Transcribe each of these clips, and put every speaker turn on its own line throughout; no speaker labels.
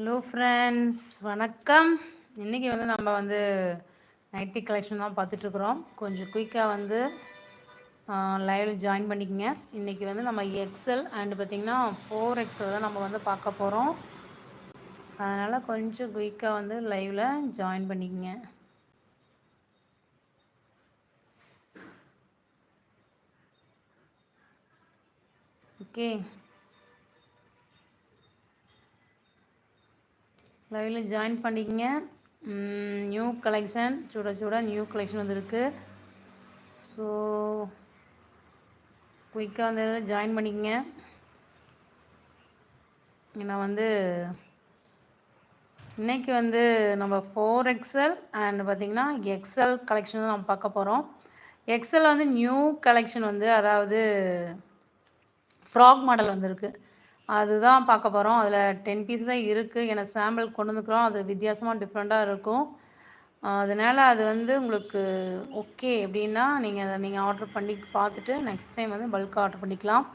Hello friends வணக்கம். இன்றைக்கி வந்து நம்ம வந்து நைட்டி கலெக்ஷன் தான் பார்த்துட்ருக்குறோம் கொஞ்சம் குயிக்காக வந்து லைவில் ஜாயின் பண்ணிக்கங்க. இன்றைக்கி வந்து நம்ம எக்ஸல் அண்டு பார்த்திங்கன்னா ஃபோர் எக்ஸல் தான் நம்ம வந்து பார்க்க போகிறோம் அதனால் கொஞ்சம் குயிக்காக வந்து லைவில் ஜாயின் பண்ணிக்கங்க. ஓகே லைவில் ஜாயின் பண்ணிக்கங்க. நியூ கலெக்ஷன் சுட சுட நியூ கலெக்ஷன் வந்துருக்கு. ஸோ குயிக்காக வந்து ஜாயின் பண்ணிக்கங்க. நான் வந்து இன்றைக்கி வந்து நம்ம ஃபோர் எக்ஸல் அண்ட் பார்த்திங்கன்னா எக்ஸல் கலெக்ஷன் தான் நம்ம பார்க்க போகிறோம் எக்ஸல் வந்து நியூ கலெக்ஷன் வந்து அதாவது ஃப்ராக் மாடல் வந்திருக்கு. அதுதான் பார்க்க போகிறோம் அதில் டென் பீஸ் தான் இருக்குது ஏன்னா சாம்பிள் கொண்டு வந்துக்கிறோம். அது வித்தியாசமாக டிஃப்ரெண்ட்டாக இருக்கும். அதனால் அது வந்து உங்களுக்கு ஓகே அப்படின்னா நீங்கள் அதை நீங்கள் ஆர்டர் பண்ணி பார்த்துட்டு நெக்ஸ்ட் டைம் வந்து பல்காக ஆர்டர் பண்ணிக்கலாம்.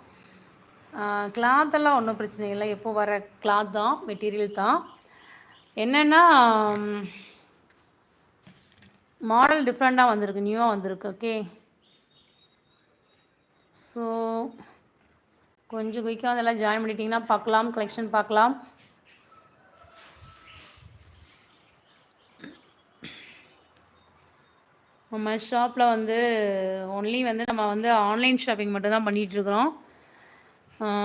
கிளாத்தெல்லாம் ஒன்றும் பிரச்சனை இல்லை. எப்போ வர கிளாத் தான் மெட்டீரியல் தான். என்னென்னா மாடல் டிஃப்ரெண்ட்டாக வந்திருக்கு. நியூவாக வந்திருக்கு ஓகே ஸோ கொஞ்சம் குயிக்காக அதெல்லாம் ஜாயின் பண்ணிட்டீங்கன்னா பார்க்கலாம் கலெக்ஷன் பார்க்கலாம். நம்ம ஷாப்பில் வந்து ஒன்லி வந்து நம்ம வந்து ஆன்லைன் ஷாப்பிங் மட்டும்தான் பண்ணிகிட்ருக்குறோம்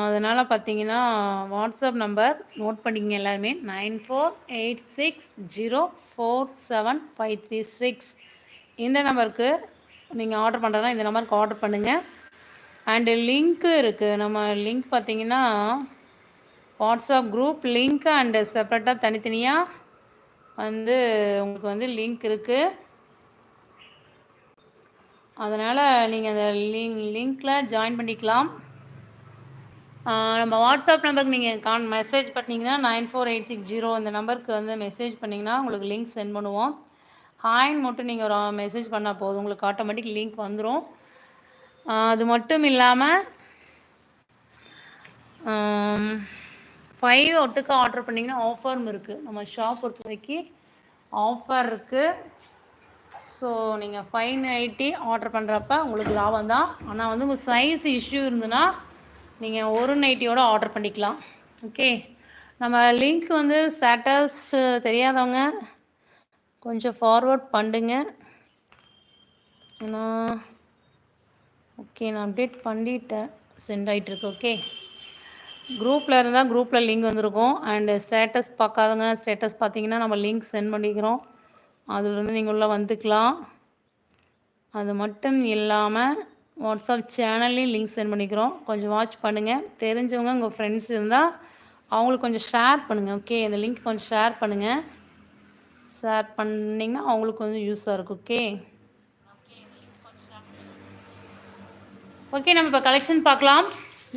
அதனால் பார்த்தீங்கன்னா வாட்ஸ்அப் நம்பர் நோட் பண்ணிக்கங்க எல்லாருமே. Nine four eight six zero four seven five three six. இந்த நம்பருக்கு நீங்கள் ஆர்டர் பண்ணுறதுனா இந்த நம்பருக்கு ஆர்டர் பண்ணுங்கள் அண்டு லிங்க்கு இருக்குது நம்ம லிங்க் பார்த்தீங்கன்னா வாட்ஸ்அப் குரூப் லிங்க் அண்டு செப்ரேட்டாக தனித்தனியாக வந்து உங்களுக்கு வந்து லிங்க் இருக்குது அதனால் நீங்கள் அந்த லிங்க் லிங்க்கில் ஜாயின் பண்ணிக்கலாம். நம்ம வாட்ஸ்அப் நம்பருக்கு நீங்கள் கான் மெசேஜ் பண்ணிங்கன்னா nine four eight six zero அந்த நம்பருக்கு வந்து மெசேஜ் பண்ணிங்கன்னா உங்களுக்கு லிங்க் சென்ட் பண்ணுவோம். ஹாய்ன்னு மட்டும் நீங்கள் ஒரு மெசேஜ் பண்ணால் போதும். உங்களுக்கு ஆட்டோமேட்டிக் லிங்க் வந்துடும் அது மட்டும் இல்லாமல் ஃபைவ் ஒட்டுக்கு ஆர்டர் பண்ணிங்கன்னா ஆஃபரும் இருக்குது நம்ம ஷாப் பொறுத்தவரைக்கு ஆஃபர் இருக்குது ஸோ நீங்கள் ஃபைவ் நைட்டி ஆர்டர் பண்ணுறப்ப உங்களுக்கு லாபம் தான். ஆனால் வந்து உங்கள் சைஸ் இஷ்யூ இருந்ததுன்னா நீங்கள் ஒரு நைட்டியோட ஆர்டர் பண்ணிக்கலாம். ஓகே நம்ம லிங்க் வந்து ஸ்டேட்டஸ் தெரியாதவங்க கொஞ்சம் ஃபார்வர்ட் பண்ணுங்க. ஏன்னா ஓகே நான் அப்டேட் பண்ணிட்டேன். சென்ட் ஆகிட்டுருக்கு ஓகே. குரூப்பில் இருந்தால் குரூப்பில் லிங்க் வந்திருக்கும். அண்டு ஸ்டேட்டஸ் பார்க்காதங்க ஸ்டேட்டஸ் பார்த்தீங்கன்னா நம்ம லிங்க் சென்ட் பண்ணிக்கிறோம். அதுலேருந்து நீங்கள் உள்ளே வந்துக்கலாம். அது மட்டும் இல்லாமல் வாட்ஸ்அப் சேனல்லையும் லிங்க் சென்ட் பண்ணிக்கிறோம். கொஞ்சம் வாட்ச் பண்ணுங்கள் தெரிஞ்சவங்க உங்கள் ஃப்ரெண்ட்ஸ் இருந்தால் அவங்களுக்கு கொஞ்சம் ஷேர் பண்ணுங்கள் ஓகே. இந்த லிங்க் கொஞ்சம் ஷேர் பண்ணுங்கள் ஷேர் பண்ணிங்கன்னா அவங்களுக்கு கொஞ்சம் யூஸாக இருக்கும் ஓகே. ஓகே நம்ம இப்போ கலெக்ஷன் பார்க்கலாம்.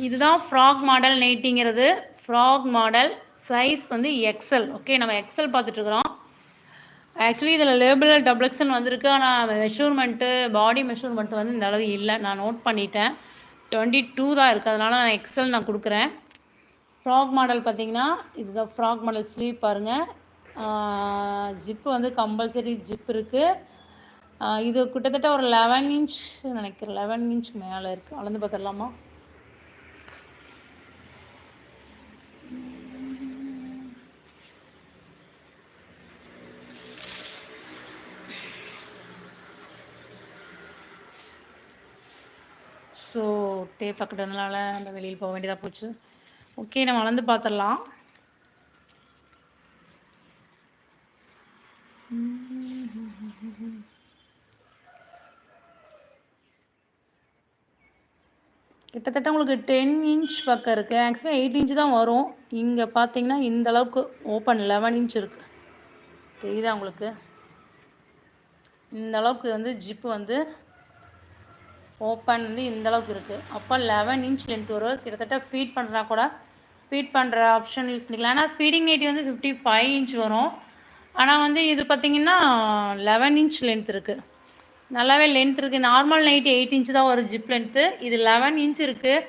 இதுதான் ஃப்ராக் மாடல் நைட்டிங்கிறது ஃப்ராக் மாடல் சைஸ் வந்து எக்ஸல் ஓகே நம்ம எக்ஸல் பார்த்துட்ருக்குறோம் ஆக்சுவலி இதில் லேபிளில் டபுள் எக்ஸல் வந்திருக்கு. ஆனால் மெஷூர்மெண்ட்டு பாடி மெஷூர்மெண்ட்டு வந்து இந்த அளவு இல்லை. நான் நோட் பண்ணிட்டேன். டுவெண்ட்டி டூ தான் இருக்குது அதனால் நான் எக்ஸல் நான் கொடுக்குறேன். ஃப்ராக் மாடல் பார்த்திங்கன்னா இதுதான் ஃப்ராக் மாடல் ஸ்லீவ் பாருங்கள் ஜிப்பு வந்து கம்பல்சரி ஜிப் இருக்குது இது கிட்டத்தட்ட ஒரு லெவன் இன்ச் நினைக்கிறேன். லெவன் இன்ச் மேலே இருக்குது அளந்து பார்த்துடலாமா? ஸோ டேப் பக்கத்துனால அந்த வெளியில் போக வேண்டியதாக போச்சு. ஓகே நம்ம வளர்ந்து பார்த்துடலாம். கிட்டத்தட்ட உங்களுக்கு டென் இன்ச் பக்கம் இருக்குது ஆக்சுவலாக எயிட் இன்ச் தான் வரும். இங்கே பார்த்தீங்கன்னா இந்த அளவுக்கு ஓப்பன் லெவன் இன்ச் இருக்குது தெரியுதா உங்களுக்கு? இந்த அளவுக்கு வந்து ஜிப்பு வந்து ஓப்பன் வந்து இந்த அளவுக்கு இருக்குது அப்போ லெவன் இன்ச் லென்த் வரும் கிட்டத்தட்ட ஃபீட் பண்ணுறா கூட ஃபீட் பண்ணுற ஆப்ஷன் யூஸ் பண்ணிக்கலாம். ஆனால் ஃபீடிங் நைட்டி வந்து ஃபிஃப்டி ஃபைவ் இன்ச் வரும். ஆனால் வந்து இது பார்த்திங்கன்னா லெவன் இன்ச் லென்த் இருக்குது நல்லாவே லென்த் இருக்குது நார்மல் நைட்டு எயிட் இன்ச்சு தான் வரும் ஜிப் லென்த்து இது லெவன் இன்ச் இருக்குது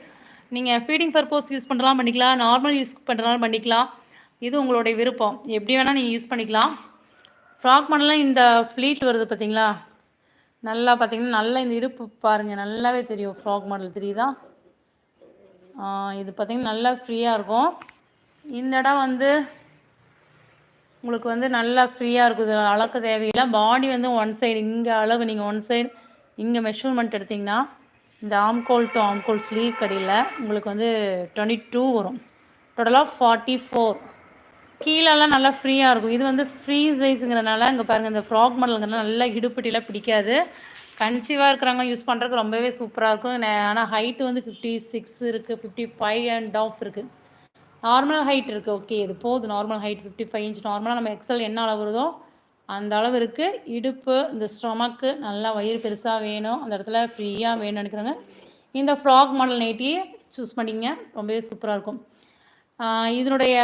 நீங்கள் ஃபீடிங் பர்பஸ் யூஸ் பண்ணுறலாம் பண்ணிக்கலாம். நார்மல் யூஸ் பண்ணுறதுனாலும் பண்ணிக்கலாம். இது உங்களுடைய விருப்பம். எப்படி வேணால் நீங்கள் யூஸ் பண்ணிக்கலாம். ஃப்ராக் மாடலில் இந்த ஃப்ளீட் வருது பார்த்தீங்களா நல்லா பார்த்தீங்கன்னா நல்லா இந்த இடுப்பு பாருங்கள் நல்லாவே தெரியும் ஃப்ராக் மாடல் தெரியுதா இது பார்த்திங்கன்னா நல்லா ஃப்ரீயாக இருக்கும். இந்த இடம் வந்து உங்களுக்கு வந்து நல்லா ஃப்ரீயாக இருக்குது. அளக்க தேவையில்லை. பாடி வந்து ஒன் சைடு இங்கே அளவு நீங்கள் ஒன் சைடு இங்கே மெஷர்மெண்ட் எடுத்திங்கன்னா இந்த ஆம்கோல் டு ஆம்கோல் ஸ்லீவ் கடையில் உங்களுக்கு வந்து டுவெண்ட்டி டூ வரும். டோட்டலாக ஃபார்ட்டி ஃபோர் கீழெல்லாம் நல்லா ஃப்ரீயாக இருக்கும். இது வந்து ஃப்ரீ சைஸுங்கிறதுனால இங்கே பாருங்கள் இந்த ஃப்ராக் மாடலுங்கிறதுனால நல்லா இடுப்பட்டிலாம் பிடிக்காது. கன்சீவாக இருக்கிறவங்க யூஸ் பண்ணுறதுக்கு ரொம்பவே சூப்பராக இருக்கும். ஆனால் ஹைட்டு வந்து ஃபிஃப்டி சிக்ஸ் இருக்குது ஃபிஃப்டி ஃபைவ் அண்ட் ஆஃப் இருக்குது நார்மல் ஹைட் இருக்குது ஓகே இது போதும் normal height fifty five inch நார்மலாக நம்ம எக்ஸல் என்ன அளவு வருதோ அந்த அளவு இருக்குது இடுப்பு இந்த ஸ்டொமக்கு நல்லா வயிறு பெருசாக வேணும். அந்த இடத்துல ஃப்ரீயாக வேணும்னு நினைக்கிறாங்க இந்த ஃப்ராக் மாடல் நைட்டியே சூஸ் பண்ணிங்க ரொம்பவே சூப்பராக இருக்கும். இதனுடைய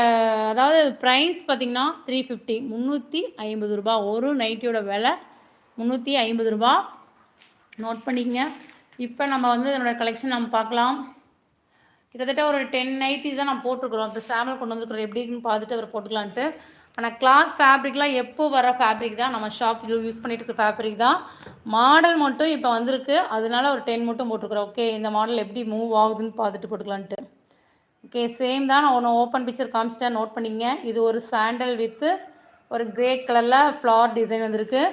அதாவது ப்ரைஸ் பார்த்திங்கன்னா த்ரீ ஃபிஃப்டி முந்நூற்றி ஐம்பது ரூபா. ஒரு நைட்டியோட விலை முந்நூற்றி ஐம்பது ரூபா. நோட் பண்ணிக்கங்க. இப்போ நம்ம வந்து இதனோட கலெக்ஷன் நம்ம பார்க்கலாம். கிட்டத்தட்ட ஒரு டென் நைட்டிஸ் தான் நான் போட்டிருக்கிறோம். அந்த சாம்பிள் கொண்டு வந்துருக்குறோம் எப்படின்னு பார்த்துட்டு அவர் போட்டுக்கலான்ட்டு. ஆனால் கிளாத் ஃபேப்ரிக்லாம் எப்போ வர ஃபேப்ரிக் தான்? நம்ம ஷாப் யூஸ் பண்ணிட்டு இருக்க ஃபேப்ரிக் தான். மாடல் மட்டும் இப்போ வந்திருக்கு. அதனால ஒரு டென் மட்டும் போட்டிருக்குறோம். ஓகே இந்த மாடல் எப்படி மூவ் ஆகுதுன்னு பார்த்துட்டு போட்டுக்கலான்ட்டு. ஓகே சேம் தான். நான் ஒன்று ஓப்பன் பிக்சர் காமிச்சிட்டேன். நோட் பண்ணிங்க. இது ஒரு சாண்டல் வித்து ஒரு கிரே கலரில் ஃப்ளார் டிசைன் வந்திருக்கு.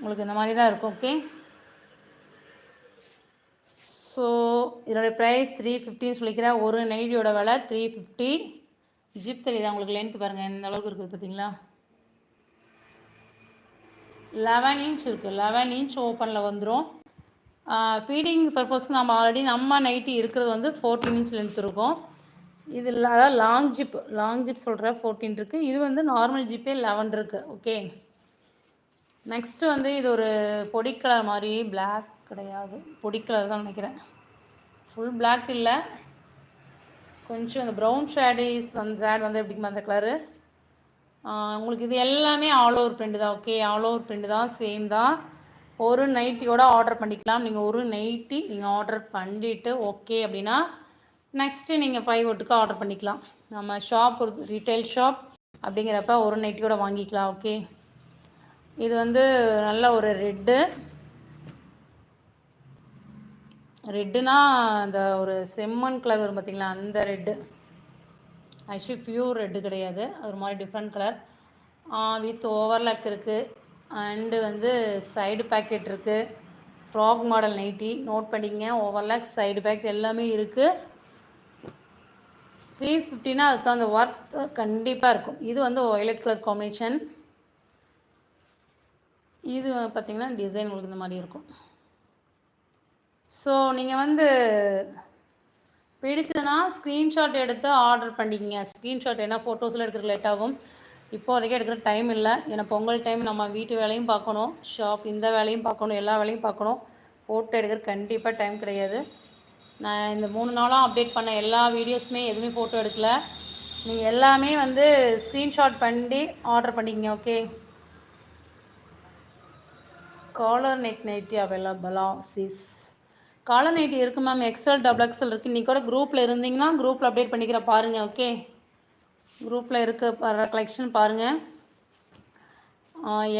உங்களுக்கு இந்த மாதிரி தான் இருக்கும். ஓகே ஸோ இதனுடைய ப்ரைஸ் த்ரீ ஃபிஃப்டின்னு சொல்லிக்கிறேன். ஒரு நைட்டியோட விலை த்ரீ ஃபிஃப்டி ஜிப் தெரியுதா உங்களுக்கு லென்த் பாருங்கள் எந்த அளவுக்கு இருக்குது பார்த்தீங்களா? லெவன் இன்ச் இருக்குது லெவன் இன்ச் ஓப்பனில் வந்துடும் ஃபீடிங் பர்பஸ்க்கு நம்ம ஆல்ரெடி நம்ம நைட்டி இருக்கிறது வந்து ஃபோர்டீன் இன்ச் லென்த் இருக்கும். இது அதாவது லாங் ஜிப் லாங் ஜிப் சொல்கிற ஃபோர்டீன் இருக்குது இது வந்து நார்மல் ஜிப்பே லெவன் இருக்குது ஓகே நெக்ஸ்ட்டு வந்து இது ஒரு பொடி கலர் மாதிரி பிளாக் கிடையாது. பொடி கலர் தான் நினைக்கிறேன். ஃபுல் பிளாக் இல்லை. கொஞ்சம் அந்த ப்ரௌன் ஷேடிஸ் அந்த ஷேட் வந்து எப்படிமா அந்த கலரு உங்களுக்கு இது எல்லாமே ஆல் ஓவர் பிரிண்ட் தான். ஓகே ஆல் ஓவர் பிரிண்ட் தான். சேம் தான். ஒரு நைட்டியோட ஆர்டர் பண்ணிக்கலாம். நீங்கள் ஒரு நைட்டி நீங்கள் ஆர்டர் பண்ணிட்டு ஓகே அப்படின்னா நெக்ஸ்ட்டு நீங்கள் ஃபைவ் ஒட்டுக்கு ஆர்டர் பண்ணிக்கலாம். நம்ம ஷாப் ஒரு ரீட்டைல் ஷாப் அப்படிங்கிறப்ப ஒரு நைட்டியோட வாங்கிக்கலாம். ஓகே இது வந்து நல்ல ஒரு ரெட்டு ரெட்டுனா அந்த ஒரு செம்மண் கலர் வரும் பார்த்தீங்களா அந்த ரெட்டு. ஆக்சுவலி பியூர் ரெட்டு கிடையாது. அது ஒரு மாதிரி டிஃப்ரெண்ட் கலர் வித் ஓவர்லாக் இருக்குது அண்டு வந்து சைடு பேக்கெட் இருக்குது ஃப்ராக் மாடல் நைட்டி நோட் பண்ணிக்கங்க. ஓவர்லாக் சைடு பேக்கெட் எல்லாமே இருக்குது த்ரீ ஃபிஃப்டினா அதுக்கு அந்த ஒர்க் கண்டிப்பாக இருக்கும். இது வந்து ஒயலட் கலர் காம்பினேஷன் இது பார்த்திங்கன்னா டிசைன் உங்களுக்கு இந்த மாதிரி இருக்கும். ஸோ நீங்கள் வந்து பிடிச்சதுன்னா ஸ்க்ரீன்ஷாட் எடுத்து ஆர்டர் பண்ணிக்கிங்க. ஸ்க்ரீன்ஷாட் ஏன்னா ஃபோட்டோஸில் எடுக்கிற லேட் ஆகும். இப்போ வரைக்கும் எடுக்கிற டைம் இல்லை. ஏன்னா பொங்கல் டைம் நம்ம வீட்டு வேலையும் பார்க்கணும். ஷாப் இந்த வேலையும் பார்க்கணும். எல்லா வேலையும் பார்க்கணும். ஃபோட்டோ எடுக்கிற கண்டிப்பாக டைம் கிடையாது. நான் இந்த மூணு நாளாக அப்டேட் பண்ண எல்லா வீடியோஸுமே எதுவுமே ஃபோட்டோ எடுக்கல. நீங்கள் எல்லாமே வந்து ஸ்க்ரீன்ஷாட் பண்ணி ஆர்டர் பண்ணிக்கிங்க ஓகே காலர் நெக் நைட்டி அவைலபிளா சீஸ் காலர் நைட்டி இருக்கு மேம் எக்ஸல் டபுள் எக்ஸல் இருக்குது இன்றைக்கி கூட குரூப்பில் இருந்தீங்கன்னா குரூப்பில் அப்டேட் பண்ணிக்கிற பாருங்கள் ஓகே குரூப்பில் இருக்க கலெக்ஷன் பாருங்கள்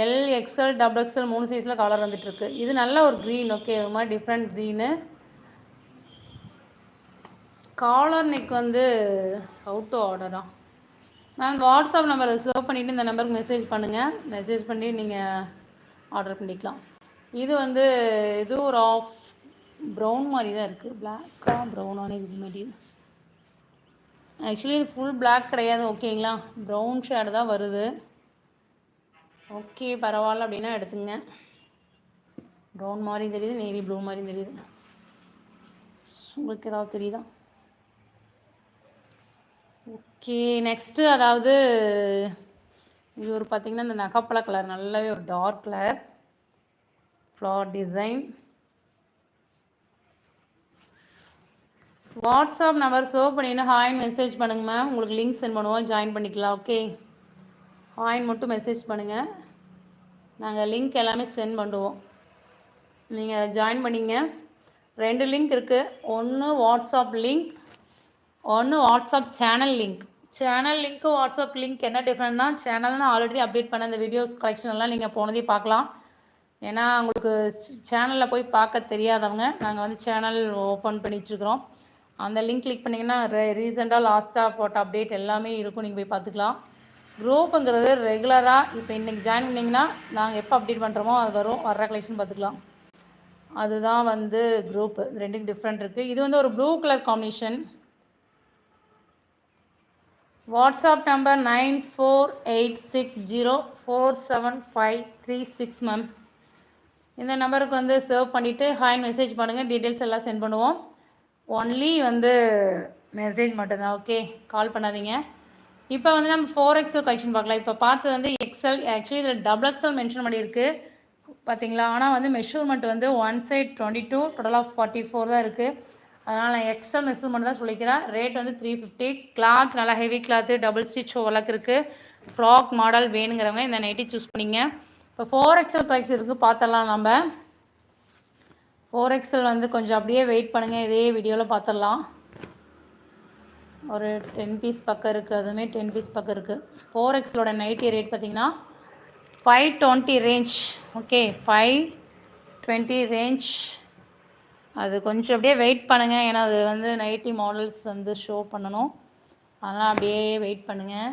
எல் எக்ஸ்எல் டபுள் எக்ஸ்எல் மூணு சைஸில் கலர் வந்துட்டுருக்கு இது நல்ல ஒரு க்ரீன் ஓகே ஒரு மாதிரி டிஃப்ரெண்ட் க்ரீனு காலர் நெக் வந்து அவுட் டு ஆர்டரா மேம் வாட்ஸ்அப் நம்பர் சேவ் பண்ணிவிட்டு இந்த நம்பருக்கு மெசேஜ் பண்ணுங்கள் மெசேஜ் பண்ணி நீங்கள் ஆர்டர் பண்ணிக்கலாம். இது வந்து இது ஒரு ஆஃப் ப்ரௌன் மாதிரி தான் இருக்குது பிளாக்காக ப்ரௌனானே இது மாதிரி. ஆக்சுவலி இது ஃபுல் பிளாக் கிடையாது. ஓகேங்களா ப்ரௌன் ஷேடு தான் வருது. ஓகே பரவாயில்ல அப்படின்னா எடுத்துங்க. ப்ரௌன் மாதிரியும் தெரியுது நேவி ப்ளூ மாதிரியும் தெரியுது. உங்களுக்கு ஏதாவது தெரியுதா? ஓகே நெக்ஸ்ட்டு அதாவது இது ஒரு பார்த்திங்கன்னா இந்த நகைப்பழ கலர் நல்லாவே ஒரு dark colour floral design WhatsApp number save பண்ணினா ஹாய்னு மெசேஜ் பண்ணுங்க மேம் உங்களுக்கு லிங்க் சென்ட் பண்ணுவோம். ஜாயின் பண்ணிக்கலாம். ஓகே ஹாய்னு மட்டும் மெசேஜ் பண்ணுங்கள் நாங்கள் லிங்க் எல்லாமே சென்ட் பண்ணுவோம். நீங்கள் ஜாயின் பண்ணிங்க. ரெண்டு லிங்க் இருக்குது ஒன்று வாட்ஸ்அப் லிங்க் ஒன்று WhatsApp channel link channel link WhatsApp link என்ன டிஃப்ரெண்ட்னா சேனல்னு ஆல்ரெடி அப்டேட் பண்ண இந்த வீடியோஸ் கலெக்ஷன் எல்லாம் நீங்கள் போனதே பார்க்கலாம். ஏன்னா உங்களுக்கு சேனலில் போய் பார்க்க தெரியாதவங்க நாங்கள் வந்து சேனல் ஓப்பன் பண்ணி அந்த லிங்க் கிளிக் பண்ணிங்கன்னா ரீசெண்டாக லாஸ்ட்டாக போட்ட அப்டேட் எல்லாமே இருக்கும். நீங்கள் போய் பார்த்துக்கலாம். குரூப்புங்கிறது ரெகுலராக இப்போ இன்றைக்கி ஜாயின் பண்ணிங்கன்னா நாங்கள் எப்போ அப்டேட் பண்ணுறோமோ அது வரும். வர்ற கலெக்ஷன் பார்த்துக்கலாம். அதுதான் வந்து குரூப்பு ரெண்டுக்கும் டிஃப்ரெண்ட் இருக்குது இது வந்து ஒரு blue colour combination WhatsApp number nine four eight six zero four seven five three six ma'am இந்த நம்பருக்கு வந்து சேவ் பண்ணிவிட்டு ஹாய் மெசேஜ் பண்ணுங்கள் டீட்டெயில்ஸ் எல்லாம் சென்ட் பண்ணுவோம். ஒன்லி வந்து மெசேஜ் மட்டும்தான். ஓகே கால் பண்ணாதீங்க. இப்போ வந்து நம்ம ஃபோர் எக்ஸல் கலெக்ஷன் பார்க்கலாம். இப்போ பார்த்தது வந்து எக்ஸல் ஆக்சுவலி இதில் டபுள் எக்ஸல் மென்ஷன் பண்ணியிருக்கு. பார்த்தீங்களா ஆனால் வந்து மெஷூர்மெண்ட் வந்து ஒன் சைட் டுவெண்ட்டி டூ டோட்டலாக ஃபார்ட்டி ஃபோர் தான் இருக்குது அதனால் நான் எக்ஸல் மெஷர்மெண்ட் தான் சொல்லிக்கிறேன். ரேட் வந்து த்ரீ ஃபிஃப்டி கிளாத் நல்லா heavy cloth double stitch work இருக்குது ஃப்ராக் மாடல் வேணுங்கிறவங்க இந்த நைட்டி சூஸ் பண்ணிங்க. இப்போ ஃபோர் எக்ஸல் ப்ரைஸ் இருக்குது பார்த்தலாம் நம்ம. ஃபோர் எக்ஸல் வந்து கொஞ்சம் அப்படியே வெயிட் பண்ணுங்கள் இதே வீடியோவில் பார்த்துடலாம் ஒரு டென் பீஸ் பக்கம் இருக்குது அதுவுமே டென் பீஸ் பக்கம் இருக்குது ஃபோர் எக்ஸலோட நைட்டி ரேட் பார்த்திங்கன்னா five twenty range okay five twenty range அது கொஞ்சம் அப்படியே வெயிட் பண்ணுங்கள் ஏன்னா அது வந்து நைட்டி மாடல்ஸ் வந்து ஷோ பண்ணணும். அதெல்லாம் அப்படியே வெயிட் பண்ணுங்கள்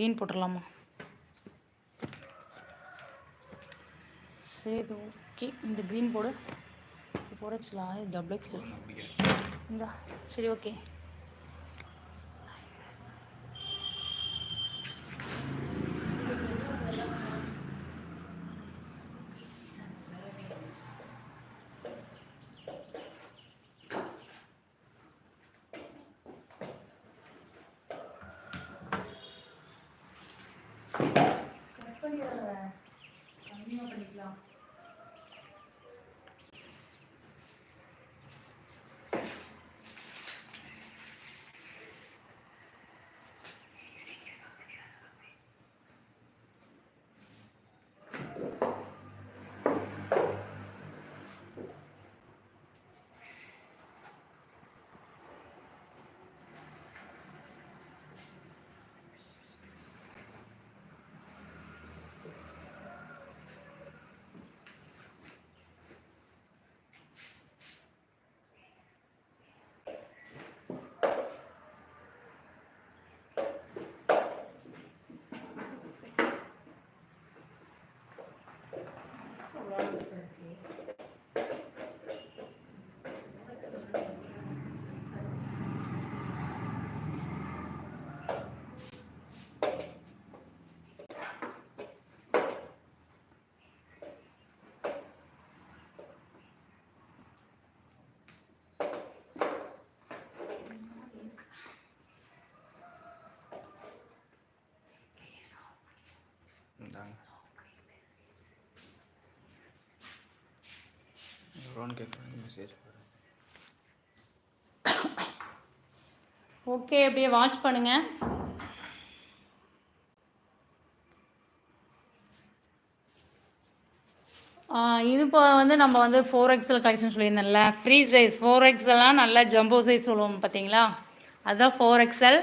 க்ரீன் போட்டுடலாமா? சரி ஓகே இந்த க்ரீன் போடு. போட வச்சுலாம் டபுள் எக்ஸ் இந்தா சரி ஓகே கட் பண்ணி பண்ணிக்கலாம் ஓகே அப்படியே வாட்ச் பண்ணுங்க. இது இப்போ வந்து நம்ம வந்து ஃபோர் எக்ஸல் கலெக்ஷன் சொல்லியிருந்தேன்ல. ஃப்ரீ சைஸ் ஃபோர் எக்ஸல்லாம் நல்லா ஜம்போ சைஸ் சொல்லுவோம் பார்த்தீங்களா? அதுதான் ஃபோர் எக்ஸல்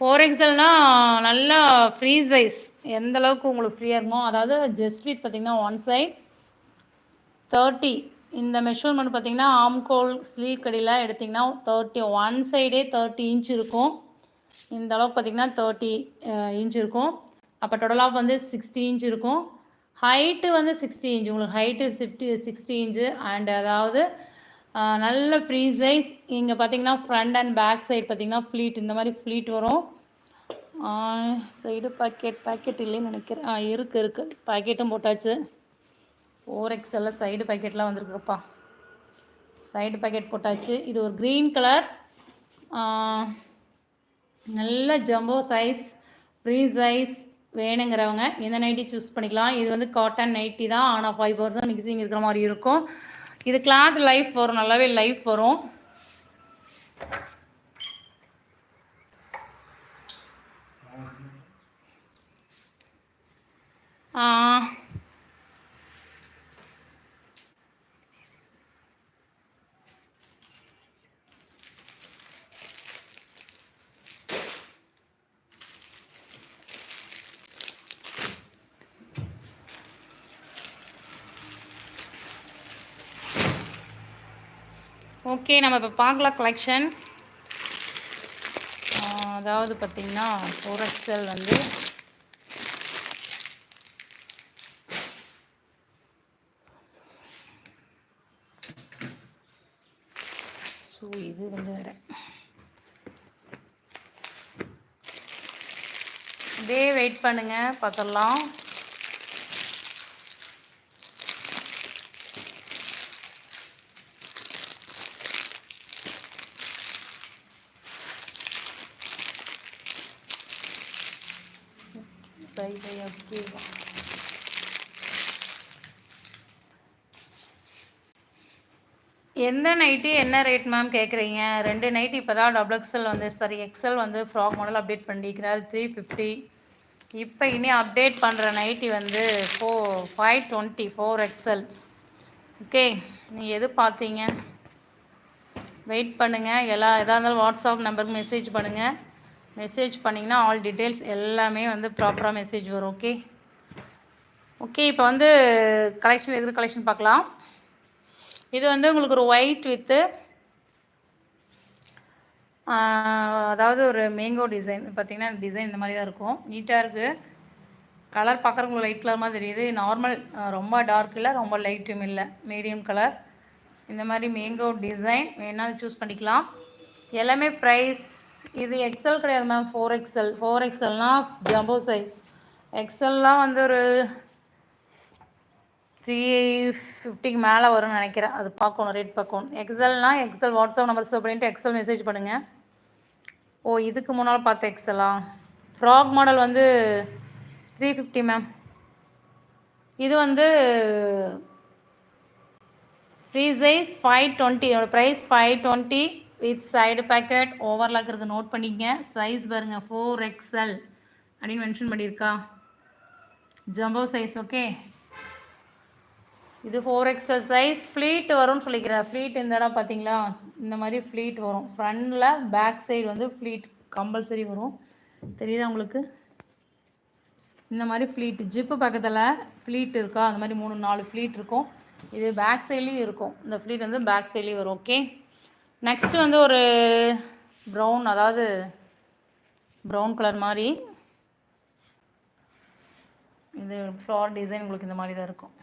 ஃபோர் எக்ஸல்னால் நல்லா ஃப்ரீ சைஸ் எந்த அளவுக்கு உங்களுக்கு ஃப்ரீயாக இருக்குமோ அதாவது ஜஸ்ட் வித் பார்த்திங்கன்னா ஒன் சைட் தேர்ட்டி இந்த மெஷர்மெண்ட் பார்த்திங்கன்னா ஆம்கோல் ஸ்லீவ் கடியில் எடுத்திங்கன்னா தேர்ட்டி ஒன் சைடே தேர்ட்டி இன்ச் இருக்கும். இந்த அளவுக்கு பார்த்திங்கன்னா தேர்ட்டி இன்ச் இருக்கும். அப்போ டோட்டலாக வந்து சிக்ஸ்டி இன்ச் இருக்கும். ஹைட்டு வந்து சிக்ஸ்டி இன்ச் உங்களுக்கு height fifty sixty inch and அதாவது நல்ல ஃப்ரீ சைஸ் இங்கே பார்த்தீங்கன்னா ஃப்ரண்ட் அண்ட் பேக் சைடு பார்த்திங்கன்னா ஃப்ளீட் இந்த மாதிரி ஃப்ளீட் வரும். சைடு பாக்கெட் பாக்கெட் இல்லைன்னு நினைக்கிறேன். ஆ இருக்குது இருக்குது பாக்கெட்டும் போட்டாச்சு. ஃபோர் எக்ஸலில் சைடு பாக்கெட்லாம் வந்திருக்குப்பா சைடு பாக்கெட் போட்டாச்சு. இது ஒரு க்ரீன் கலர் நல்ல ஜம்போ சைஸ் ஃப்ரீ சைஸ் வேணுங்கிறவங்க இந்த நைட்டி சூஸ் பண்ணிக்கலாம். இது வந்து காட்டன் நைட்டி தான். ஆனால் ஃபைவ் பர்சன்ட் மிக்சிங் இருக்கிற மாதிரி இருக்கும். இது கிளாத் லைஃப் வரும். நல்லாவே லைஃப் வரும். ஓகே நம்ம இப்போ பார்க்கலாம் கலெக்ஷன் அதாவது பார்த்திங்கன்னா ஃபோரஸ்டல் வந்து ஸோ இது வந்து வேறு. இதே வெயிட் பண்ணுங்கள் பார்த்துடலாம் பை பை ஓகே எந்த நைட்டி என்ன ரேட் மேம் கேட்குறீங்க ரெண்டு நைட்டி இப்போ தான் டபுள் எக்ஸல் வந்து சாரி எக்ஸல் வந்து ஃப்ராக் மாடல் அப்டேட் பண்ணிக்கிறார் த்ரீ ஃபிஃப்டி இப்போ இனி அப்டேட் பண்ணுற நைட்டி வந்து four five twenty four XL okay நீங்கள் எது பார்த்தீங்க வெயிட் பண்ணுங்கள் எல்லா எதாக இருந்தாலும் வாட்ஸ்அப் நம்பருக்கு மெசேஜ் பண்ணுங்கள் மெசேஜ் பண்ணிங்கன்னா ஆல் டீட்டெயில்ஸ் எல்லாமே வந்து ப்ராப்பராக மெசேஜ் வரும் ஓகே ஓகே இப்போ வந்து கலெக்ஷன் எது கலெக்ஷன் பார்க்கலாம்? இது வந்து உங்களுக்கு ஒரு ஒயிட் வித்து அதாவது ஒரு மேங்கோ டிசைன் பார்த்திங்கன்னா டிசைன் இந்த மாதிரி தான் இருக்கும். நீட்டாக இருக்குது கலர் பார்க்குறவங்களுக்கு லைட் கலர் மாதிரி தெரியுது. நார்மல் ரொம்ப டார்க் இல்லை ரொம்ப லைட்டும் இல்லை. மீடியம் கலர் இந்த மாதிரி மேங்கோ டிசைன் வேணாலும் சூஸ் பண்ணிக்கலாம். எல்லாமே ப்ரைஸ் இது எக்ஸல் கிடையாது மேம் ஃபோர் எக்ஸல் ஃபோர் எக்ஸல்னால் ஜம்போ சைஸ் எக்ஸல்லாம் வந்து ஒரு த்ரீ ஃபிஃப்டிக்கு மேலே வரும்னு நினைக்கிறேன். அது பார்க்கணும் ரேட் பார்க்கணும். எக்ஸல்னால் எக்ஸல் வாட்ஸ்அப் நம்பர் சேவ் பண்ணிவிட்டு எக்ஸல் மெசேஜ் பண்ணுங்கள் ஓ இதுக்கு முன்னால் பார்த்த எக்ஸலா ஃப்ராக் மாடல் வந்து த்ரீ ஃபிஃப்டி மேம் இது வந்து ஃப்ரீ சைஸ் ஃபைவ் டுவெண்ட்டி என்னோடய price five twenty with side pocket overlock இருக்குது நோட் பண்ணிக்கங்க. சைஸ் பாருங்கள் ஃபோர் எக்ஸ்எல் அப்படின்னு மென்ஷன் பண்ணியிருக்கா. ஜம்போ சைஸ் ஓகே இது ஃபோர் எக்ஸ்எல் சைஸ் ஃப்ளீட் வரும்னு சொல்லிக்கிறேன் ஃப்ளீட் இந்த இடம் பார்த்தீங்களா இந்த மாதிரி ஃப்ளீட் வரும். ஃப்ரண்டில் பேக் சைடு வந்து ஃப்ளீட் கம்பல்சரி வரும். தெரியுதா உங்களுக்கு? இந்த மாதிரி ஃப்ளீட் ஜிப்பு பக்கத்தில் ஃப்ளீட் இருக்கா? அந்த மாதிரி மூணு நாலு ஃப்ளீட் இருக்கும். இது பேக் சைட்லேயும் இருக்கும். இந்த ஃப்ளீட் வந்து பேக் சைட்லேயும் வரும் ஓகே நெக்ஸ்ட்டு வந்து ஒரு ப்ரௌன் அதாவது ப்ரௌன் கலர் மாதிரி. இது ஃப்ளவர் டிசைன் உங்களுக்கு இந்த மாதிரி தான் இருக்கும்.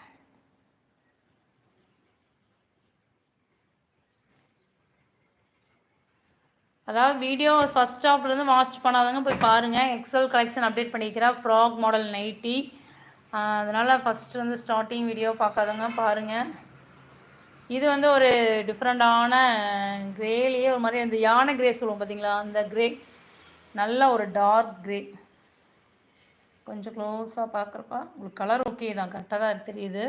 அதாவது வீடியோ ஃபஸ்ட் ஸ்டாப்லேருந்து வாட்ச் பண்ணாதவங்க போய் பாருங்கள் எக்ஸல் கலெக்ஷன் அப்டேட் பண்ணிக்கிறேன் ஃப்ராக் மாடல் நைட்டி அதனால் ஃபஸ்ட்டு வந்து ஸ்டார்டிங் வீடியோ பார்க்காதவங்க பாருங்கள் இது வந்து ஒரு டிஃப்ரெண்ட்டான கிரேலேயே ஒரு மாதிரி அந்த யானை கிரே சொல்லுவோம் பார்த்தீங்களா அந்த க்ரே நல்ல ஒரு டார்க் க்ரே கொஞ்சம் க்ளோஸாக பார்க்குறப்ப உங்களுக்கு கலர் ஓகே தான். கரெக்டாக தான் தெரியுது.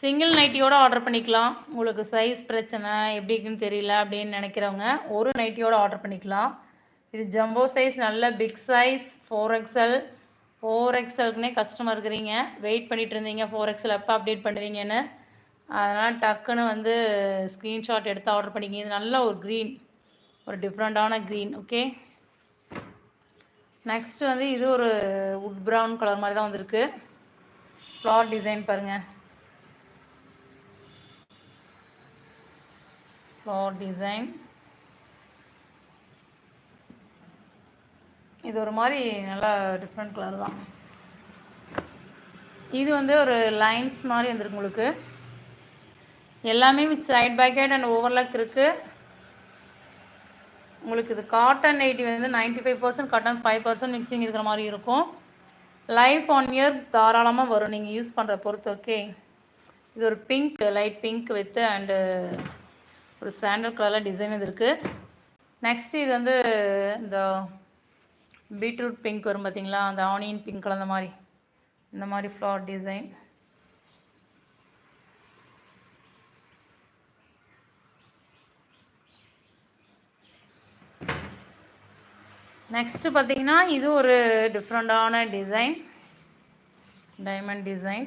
சிங்கிள் நைட்டியோட ஆர்டர் பண்ணிக்கலாம். உங்களுக்கு சைஸ் பிரச்சனை எப்படி இருக்குன்னு தெரியல அப்படின்னு நினைக்கிறவங்க ஒரு நைட்டியோட ஆர்டர் பண்ணிக்கலாம். இது ஜம்போ சைஸ் நல்ல big size four XL four எக்ஸலுக்குனே customer இருக்கிறீங்க. வெயிட் பண்ணிகிட்டு இருந்தீங்க. ஃபோர் எக்ஸல் எப்போ அப்டேட் பண்ணுவீங்கன்னு. அதனால் டக்குன்னு வந்து ஸ்க்ரீன்ஷாட் எடுத்து ஆர்டர் பண்ணிக்கிங்க. இது நல்ல ஒரு க்ரீன் ஒரு டிஃப்ரெண்ட்டான க்ரீன் ஓகே நெக்ஸ்ட்டு வந்து இது ஒரு உட் ப்ரௌன் கலர் மாதிரி தான் வந்திருக்கு. ஃப்ளார் டிசைன் பாருங்கள் ஃப்ளவர் டிசைன் இது ஒரு மாதிரி நல்லா டிஃப்ரெண்ட் கலர் தான். இது வந்து ஒரு லைன்ஸ் மாதிரி வந்துருக்கு உங்களுக்கு. எல்லாமே with side pocket and overlock இருக்குது உங்களுக்கு இது காட்டன் நைட்டி வந்து ninety five percent cotton five percent mixing இருக்கிற மாதிரி இருக்கும். லைஃப் ஒன் இயர் தாராளமாக வரும் நீங்கள் யூஸ் பண்ணுற பொறுத்து ஓகே இது ஒரு pink light pink with and ஒரு சாண்டல் கலரில் டிசைன் இது இருக்குது நெக்ஸ்ட் இது வந்து இந்த பீட்ரூட் பிங்க் வரும் பார்த்தீங்களா? அந்த ஆனியன் பிங்க் கலந்த மாதிரி. இந்த மாதிரி ஃப்ளவர் டிசைன். நெக்ஸ்ட்டு பார்த்தீங்கன்னா இது ஒரு டிஃப்ரெண்ட்டான டிசைன் டைமண்ட் டிசைன்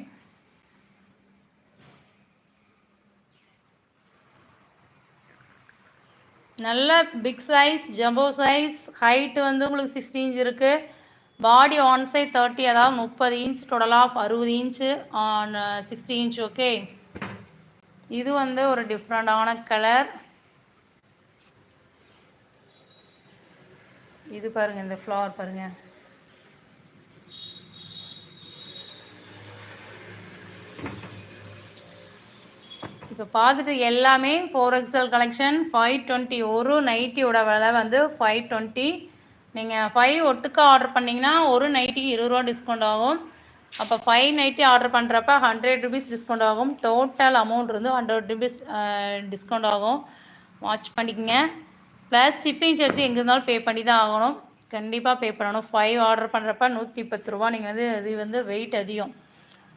நல்ல big size jumbo size height வந்து உங்களுக்கு சிக்ஸ்டி இன்ச் இருக்குது பாடி ஆன் சைட் தேர்ட்டி அதாவது முப்பது இன்ச் டோட்டல் ஆஃப் அறுபது inch on sixty inch okay இது வந்து ஒரு டிஃப்ரெண்டான கலர் இது பாருங்கள் இந்த ஃப்ளவர் பாருங்கள் இப்போ பார்த்துட்டு எல்லாமே four XL collection five twenty ஒரு நைட்டியோட விலை வந்து ஃபைவ் டுவெண்ட்டி நீங்கள் ஃபைவ் ஒட்டுக்கா ஆர்டர் பண்ணிங்கன்னா ஒரு நைட்டிக்கு இருபது ரூபா டிஸ்கவுண்ட் ஆகும். அப்போ ஃபைவ் நைட்டி ஆர்டர் பண்ணுறப்ப ஹண்ட்ரட் ருபீஸ் டிஸ்கவுண்ட் ஆகும். டோட்டல் அமௌண்ட் இருந்து ஹண்ட்ரட் ருபீஸ் டிஸ்கவுண்ட் ஆகும். வாட்ச் பண்ணிக்கங்க. ப்ளஸ் ஷிப்பிங் சார்ஜ் எங்கே இருந்தாலும் பே பண்ணி தான் ஆகணும். கண்டிப்பாக பே பண்ணணும். ஃபைவ் ஆர்டர் பண்ணுறப்ப நூற்றி பத்து ரூபா. நீங்கள் வந்து இது வந்து வெயிட் அதிகம்.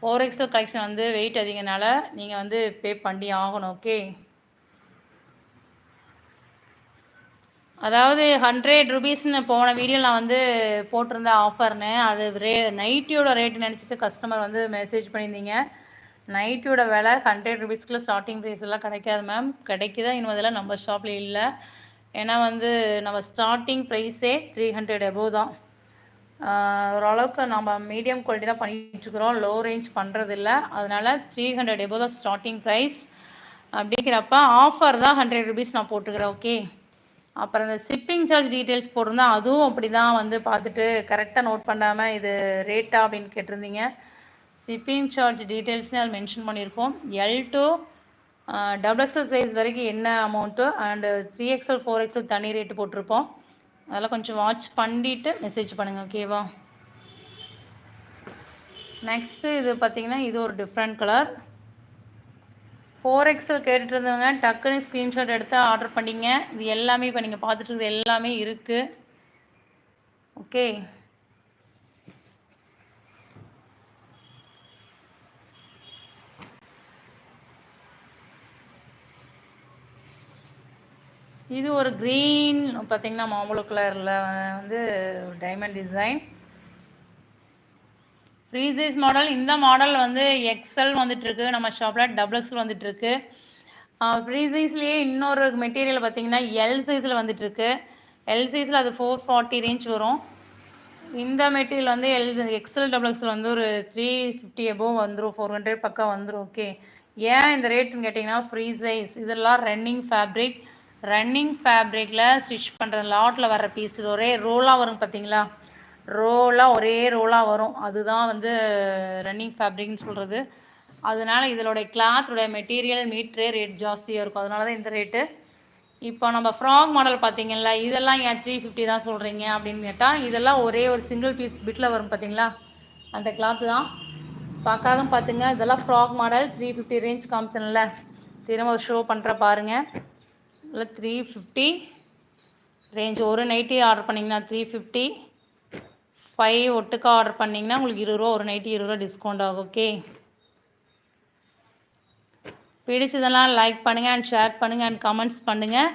ஃபோர் எக்ஸல் கலெக்ஷன் வந்து வெயிட் அதிகனால நீங்கள் வந்து பே பண்ணி ஆகணும் ஓகே அதாவது ஹண்ட்ரட் ருபீஸ்னு போன வீடியோவில் நான் வந்து போட்டிருந்த ஆஃபர்னு அது ரே நைட்டியோட ரேட் நினச்சிட்டு கஸ்டமர் வந்து மெசேஜ் பண்ணியிருந்தீங்க. நைட்டியோட விலை ஹண்ட்ரட் ருபீஸ்க்குள்ள ஸ்டார்டிங் ப்ரைஸ் எல்லாம் கிடைக்காது மேம் கிடைக்குதா இன்னும் அதெல்லாம் நம்ம ஷாப்பில் இல்லை. ஏன்னா வந்து நம்ம ஸ்டார்டிங் ப்ரைஸே த்ரீ ஹண்ட்ரட் எபோவ் தான். ஓரளவுக்கு நம்ம மீடியம் குவாலிட்டி தான் பண்ணிகிட்ருக்குறோம் லோ ரேஞ்ச் பண்ணுறதில்ல அதனால் த்ரீ ஹண்ட்ரட் எபோ தான் ஸ்டார்டிங் ப்ரைஸ் அப்படிங்கிறப்ப ஆஃபர் தான் ஹண்ட்ரட் ருபீஸ் நான் போட்டுக்கிறேன் ஓகே அப்புறம் இந்த ஷிப்பிங் சார்ஜ் டீட்டெயில்ஸ் போட்டிருந்தா அதுவும் அப்படி தான் வந்து பார்த்துட்டு கரெக்டாக நோட் பண்ணாமல் இது ரேட்டா அப்படின்னு கேட்டிருந்தீங்க. ஷிப்பிங் சார்ஜ் டீட்டெயில்ஸ்னு அது மென்ஷன் பண்ணியிருக்கோம். L to double XL size வரைக்கும் என்ன amount and three XL four XL தனி ரேட்டு போட்டிருப்போம். அதெல்லாம் கொஞ்சம் வாட்ச் பண்ணிவிட்டு மெசேஜ் பண்ணுங்கள் ஓகேவா நெக்ஸ்ட்டு இது பார்த்திங்கன்னா இது ஒரு டிஃப்ரெண்ட் கலர் ஃபோர் எக்ஸல் கேட்டுட்டு இருந்தவங்க டக்குன்னு ஸ்க்ரீன்ஷாட் எடுத்து ஆர்டர் பண்ணிங்க. இது எல்லாமே இப்போ நீங்கள் பார்த்துட்டு இருக்கிறது எல்லாமே இருக்குது ஓகே இது ஒரு க்ரீன் பார்த்திங்கன்னா மாம்பழ கலரில் வந்து diamond design free size model இந்த மாடல் வந்து எக்ஸல் வந்துட்டுருக்கு. நம்ம ஷாப்பில் டபுள் எக்ஸல் வந்துட்டுருக்கு. ஃப்ரீ சைஸ்லேயே இன்னொரு மெட்டீரியல் பார்த்தீங்கன்னா எல் சைஸில் வந்துட்டுருக்கு. எல் சைஸில் அது ஃபோர் ஃபார்ட்டி ரேஞ்ச் வரும். இந்த மெட்டீரியல் வந்து எல் எக்ஸல் டபுள் எக்ஸல் வந்து ஒரு த்ரீ ஃபிஃப்டி எபோவ் வந்துடும் ஃபோர் ஹண்ட்ரட் பக்கம் வந்துடும் ஓகே ஏன் இந்த ரேட்டுன்னு கேட்டிங்கன்னா ஃப்ரீ சைஸ் இதெல்லாம் ரன்னிங் ஃபேப்ரிக் ரன்னிங் ஃபேப்ரிக்கில் ஸ்டிச் பண்ணுற லாட்டில் வர பீஸ் ஒரே ரோலாக வரும் பார்த்தீங்களா ரோலாக ஒரே ரோலாக வரும். அதுதான் வந்து ரன்னிங் ஃபேப்ரிக்னு சொல்கிறது அதனால் இதனுடைய கிளாத்துடைய மெட்டீரியல் மீட்ரே ரேட் ஜாஸ்தியாக இருக்கும். அதனால தான் இந்த ரேட்டு இப்போ நம்ம ஃப்ராக் மாடல் பார்த்தீங்களா இதெல்லாம் ஏன் த்ரீ ஃபிஃப்டி தான் சொல்கிறீங்க அப்படின்னு கேட்டால் இதெல்லாம் ஒரே ஒரு சிங்கிள் பீஸ் பிட்டில் வரும் பார்த்தீங்களா அந்த கிளாத்து தான். பார்க்காத பார்த்துங்க இதெல்லாம் frock model three fifty range காமிச்சனில். திரும்ப ஷோ பண்ணுற பாருங்கள் இல்லை த்ரீ ஃபிஃப்டி ரேஞ்ச் ஒரு நைட்டி ஆர்டர் பண்ணிங்கன்னா த்ரீ ஃபிஃப்டி ஃபைவ் ஒட்டுக்கா ஆர்டர் பண்ணிங்கன்னா உங்களுக்கு இருபது ரூபா ஒரு நைட்டி இருபது ரூபா டிஸ்கவுண்ட் ஆகும் ஓகே பிடிச்சதெல்லாம் லைக் பண்ணுங்கள் அண்ட் ஷேர் பண்ணுங்கள் அண்ட் கமெண்ட்ஸ் பண்ணுங்கள்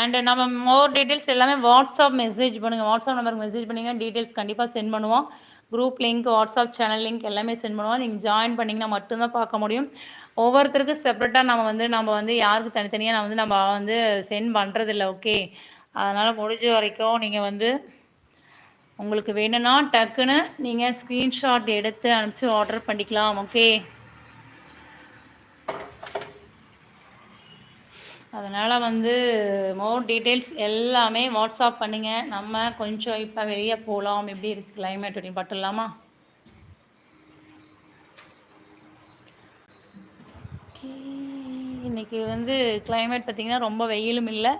அண்டு நம்ம மோர் டீட்டெயில்ஸ் எல்லாமே வாட்ஸ்அப் மெசேஜ் பண்ணுங்கள் வாட்ஸ்அப் நம்பருக்கு மெசேஜ் பண்ணிங்கன்னா டீட்டெயில்ஸ் கண்டிப்பாக சென்ட் பண்ணுவோம். Group link WhatsApp channel link எல்லாமே சென்ட் பண்ணுவோம். நீங்கள் ஜாயின் பண்ணிங்கன்னா மட்டும்தான் பார்க்க முடியும். ஒவ்வொருத்தருக்கும் செப்பரேட்டாக நம்ம வந்து நம்ம வந்து யாருக்கு தனித்தனியாக நான் வந்து நம்ம வந்து சென்ட் பண்ணுறதில்ல ஓகே அதனால் முடிஞ்ச வரைக்கும் நீங்கள் வந்து உங்களுக்கு வேணும்னா டக்குன்னு நீங்கள் ஸ்க்ரீன்ஷாட் எடுத்து அனுப்பிச்சி ஆர்டர் பண்ணிக்கலாம் ஓகே அதனால் வந்து மோர் டீட்டெயில்ஸ் எல்லாமே வாட்ஸ்அப் பண்ணுங்கள் நம்ம கொஞ்சம் இப்போ வெளியே போகலாம் எப்படி இருக்குது கிளைமேட் அப்படின்னு பட்டு இன்றைக்கி வந்து கிளைமேட் பார்த்திங்கன்னா ரொம்ப வெயிலும் இல்லை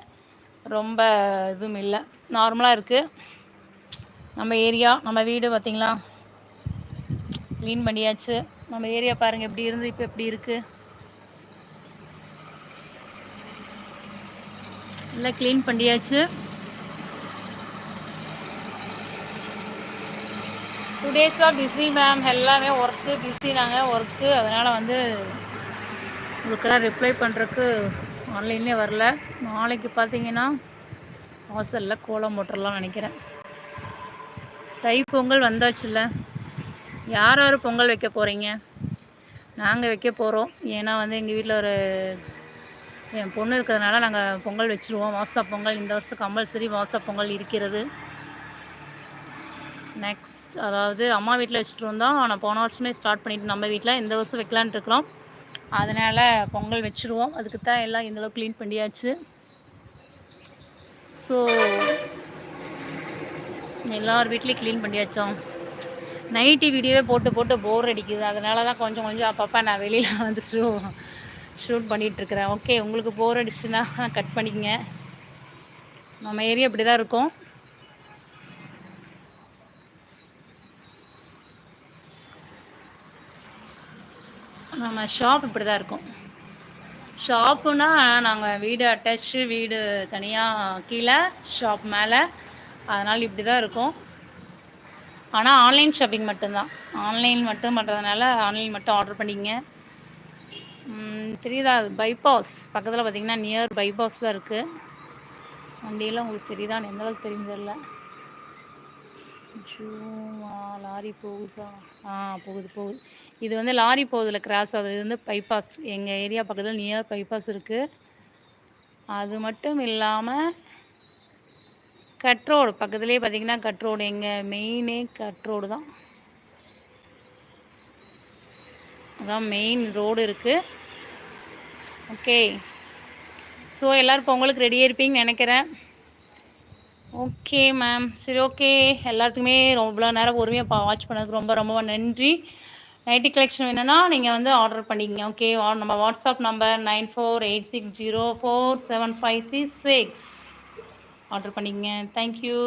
ரொம்ப இதுவும் இல்லை. நார்மலாக இருக்குது நம்ம ஏரியா நம்ம வீடு பார்த்திங்களா? க்ளீன் பண்ணியாச்சு. நம்ம ஏரியா பாருங்கள் எப்படி இருந்து இப்போ எப்படி இருக்குது எல்லாம் க்ளீன் பண்ணியாச்சு. டூ டேஸாக பிஸி மேம் எல்லாமே ஒர்க்கு பிஸி நாங்கள் ஒர்க்கு அதனால் வந்து உங்களுக்கெல்லாம் ரிப்ளை பண்ணுறக்கு ஆன்லைன்லேயே வரல. நாளைக்கு பார்த்தீங்கன்னா வாசலில் கோலம் போட்டுடலாம் நினைக்கிறேன். தை பொங்கல் வந்தாச்சுல்ல? யார் யார் பொங்கல் வைக்க போகிறீங்க நாங்கள் வைக்க போகிறோம் ஏன்னா வந்து எங்கள் வீட்டில் ஒரு என் பொண்ணு இருக்கிறதுனால நாங்கள் பொங்கல் வச்சுருவோம். வாசா பொங்கல் இந்த வருஷம் கம்பல்சரி வாசா பொங்கல் இருக்கிறது. நெக்ஸ்ட் அதாவது அம்மா வீட்டில் வச்சுட்டு வந்தோம். ஆனால் போன வருஷமே ஸ்டார்ட் பண்ணிவிட்டு நம்ம வீட்டில் இந்த வருஷம் வைக்கலான்ட்டு இருக்கிறோம். அதனால் பொங்கல் வச்சுருவோம். அதுக்கு தான் எல்லாம் இந்தளவு க்ளீன் பண்ணியாச்சு. ஸோ எல்லார் வீட்லேயும் க்ளீன் பண்ணியாச்சோம். நைட்டி வீடியோவே போட்டு போட்டு போர் அடிக்குது. அதனால தான் கொஞ்சம் கொஞ்சம் அப்பப்போ நான் வெளியில் வந்து ஷூ ஷூட் பண்ணிகிட்ருக்குறேன் ஓகே உங்களுக்கு போர் அடிச்சுன்னா கட் பண்ணிக்கங்க. நம்ம ஏரியா இப்படி தான் இருக்கும். நம்ம ஷாப் இப்படி தான் இருக்கும். ஷாப்புனா நாங்கள் வீடு அட்டாச்சு வீடு தனியாக கீழே ஷாப் மேலே. அதனால் இப்படி தான் இருக்கும். ஆனால் ஆன்லைன் ஷாப்பிங் மட்டும்தான். ஆன்லைன் மட்டும் பண்ணுறதுனால ஆன்லைன் மட்டும் ஆர்டர் பண்ணிங்க தெரியுதா? பைபாஸ் பக்கத்தில் பார்த்திங்கன்னா நியர் பைபாஸ் தான் இருக்குது வண்டியெல்லாம் உங்களுக்கு தெரியுதான்னு எந்தளவுக்கு தெரியும் தெரில ஜூமா லாரி போகுதா? ஆ போகுது போகுது. இது வந்து லாரி போகுதுல கிராஸ் ஆகுது இது வந்து பைபாஸ் எங்கள் ஏரியா பக்கத்தில் நியர் பைபாஸ் இருக்குது அது மட்டும் இல்லாமல் கட் ரோடு பக்கத்துலேயே பார்த்தீங்கன்னா கட் ரோடு எங்கள் மெயினே கட் ரோடு தான். அதான் மெயின் ரோடு இருக்குது ஓகே ஸோ எல்லோரும் பொங்கலுக்கு ரெடியாக இருப்பீங்கன்னு நினைக்கிறேன். Okay ma'am. சரி ஓகே. எல்லாத்துக்குமே ரொம்ப நேரம் பொறுமையாக பா வாட்ச் பண்ணதுக்கு ரொம்ப ரொம்ப நன்றி. நைட்டி கலெக்ஷன் வேணும்னா நீங்கள் வந்து ஆர்டர் பண்ணிக்கங்க ஓகே நம்ம WhatsApp number nine four eight six zero four seven five three six order பண்ணிக்கங்க. Thank you